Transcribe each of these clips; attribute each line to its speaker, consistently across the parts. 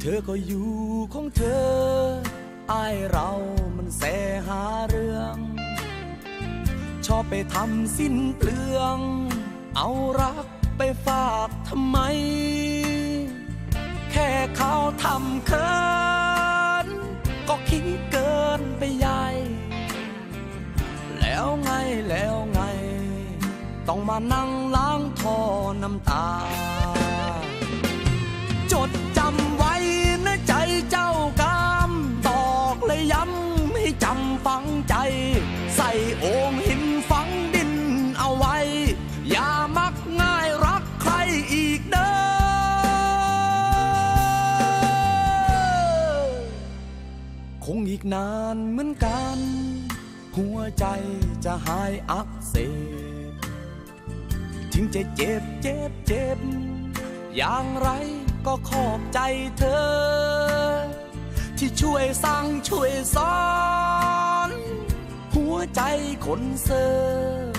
Speaker 1: เธอก็อยู่ของเธออายเรามันแสหาเรื่อง ชอบไปทำสิ้นเปลือง เอารักไปฝากทำไม แค่เขาทำเคินก็คิดเกินไปใหญ่ แล้วไงแล้วไง ต้องมานั่งล้างทอน้ำตา ฝังใจ ใส่โอ่งหินฝังดินเอาไว้ อย่ามักง่ายรักใครอีกเด้อคงอีกนานเหมือนกัน หัวใจจะหายอักเสบถึงจะเจ็บเจ็บเจ็บ อย่างไรก็ขอบใจเธอ ที่ช่วยสั่งช่วยสอน คนเซอร์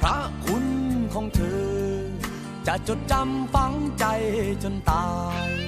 Speaker 1: พระคุณของเธอ จะจดจำฝังใจจนตาย